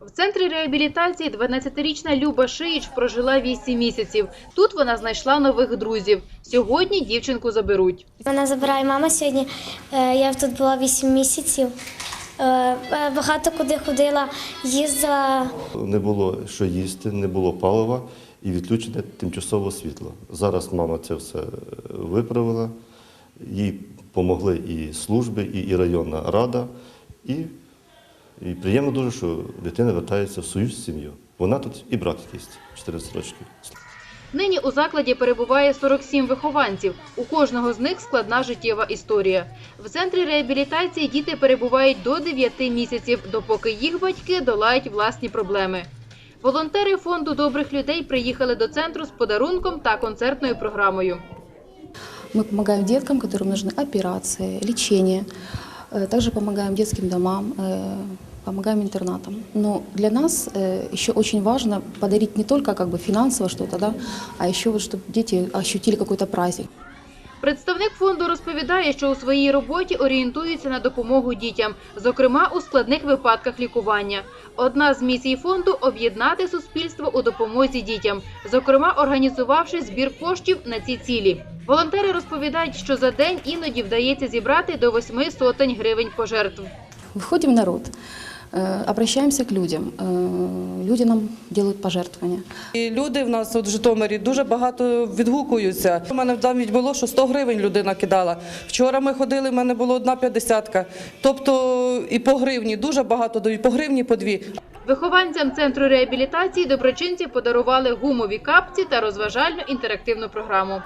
В центрі реабілітації 12-річна Люба Шиїч прожила 8 місяців. Тут вона знайшла нових друзів. Сьогодні дівчинку заберуть. Мене забирає мама сьогодні. Е, Я тут була 8 місяців. Е, е, Багато куди ходила, їздила. Не було що їсти, не було палива і відключене тимчасово світло. Зараз мама це все виправила, їй допомогли і служби, і, і районна рада. І, і приємно дуже, що дитина вертається в свою сім'ю. Вона тут і брат якийсь 14 років. Нині у закладі перебуває 47 вихованців. У кожного з них складна життєва історія. В центрі реабілітації діти перебувають до 9 місяців, допоки їх батьки долають власні проблеми. Волонтери фонду добрих людей приїхали до центру з подарунком та концертною програмою. Мы помогаем деткам, которым нужны операции, лечение. Э, Также помогаем детским домам, э, помогаем интернатам. Но для нас э, еще очень важно подарить не только как бы финансово что-то, да, а еще вот, чтобы дети ощутили какой-то праздник. Представник фонду розповідає, що у своїй роботі орієнтується на допомогу дітям, зокрема у складних випадках лікування. Одна з місій фонду об'єднати суспільство у допомозі дітям, зокрема організувавши збір коштів на ці цілі. Волонтери розповідають, що за день іноді вдається зібрати до восьми сотень гривень пожертв. Выходим в народ, э, обращаемся к людям. Э, Люди нам делают пожертвования. І люди в нас от в Житомирі дуже багато відгукуються. У мене навіть було, що 100 гривень людина кидала. Вчора ми ходили, в мене було одна п'ятдесятка. Тобто і по гривні дуже багато дають, по гривні, по дві. Вихованцям центру реабілітації доброчинці подарували гумові капці та розважальну інтерактивну програму.